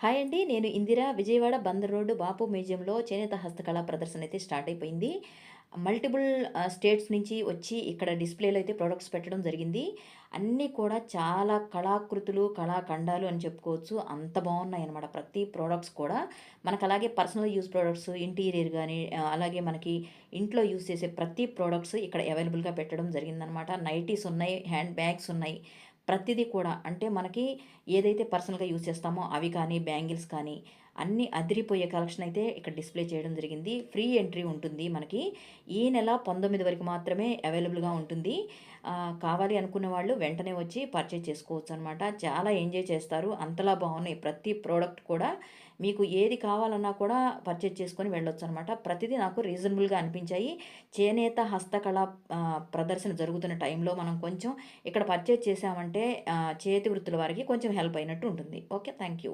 Hi అండి నేను Indira Vijayawada Bandar road Bapu మ్యూజియంలో చేనేత హస్తకళా ప్రదర్శన అయితే స్టార్ట్ అయిపోయింది. మల్టిపుల్ స్టేట్స్ నుంచి వచ్చి ఇక్కడ డిస్ప్లేలో అయితే ప్రొడక్ట్స్ పెట్టడం జరిగింది. అన్నీ కూడా చాలా కళాకృతులు కళాఖండాలు అని చెప్పుకోవచ్చు. అంత బాగున్నాయి అనమాట ప్రతి ప్రోడక్ట్స్ కూడా. మనకు అలాగే పర్సనల్ యూస్ ప్రోడక్ట్స్ ఇంటీరియర్ కానీ అలాగే మనకి ఇంట్లో యూస్ చేసే ప్రతి ప్రోడక్ట్స్ ఇక్కడ అవైలబుల్గా పెట్టడం జరిగిందనమాట నైటీస్ ఉన్నాయి హ్యాండ్ బ్యాగ్స్ ఉన్నాయి. ప్రతిదీ కూడా అంటే మనకి ఏదైతే పర్సనల్‌గా యూజ్ చేస్తామో అవి కానీ, బ్యాంగిల్స్ కానీ అన్నీ అదిరిపోయే కలెక్షన్ అయితే ఇక్కడ డిస్‌ప్లే చేయడం జరిగింది. ఫ్రీ ఎంట్రీ ఉంటుంది మనకి. ఈ నెల 19 వరకు మాత్రమే అవైలబుల్‌గా ఉంటుంది. కావాలి అనుకున్న వాళ్ళు వెంటనే వచ్చి పర్చేజ్ చేసుకోవచ్చు అనమాట చాలా ఎంజాయ్ చేస్తారు. అంతలా బాగున్నాయి. ప్రతి ప్రోడక్ట్ కూడా మీకు ఏది కావాలన్నా కూడా పర్చేజ్ చేసుకొని వెళ్ళొచ్చనమాట. ప్రతిదీ నాకు రీజనబుల్‌గా అనిపించాయి. చేనేత హస్తకళ ప్రదర్శన జరుగుతున్న టైంలో మనం కొంచెం ఇక్కడ పర్చేజ్ చేసామంటే చేతి వృత్తుల వారికి కొంచెం హెల్ప్ అయినట్టు ఉంటుంది. ఓకే. Thank you.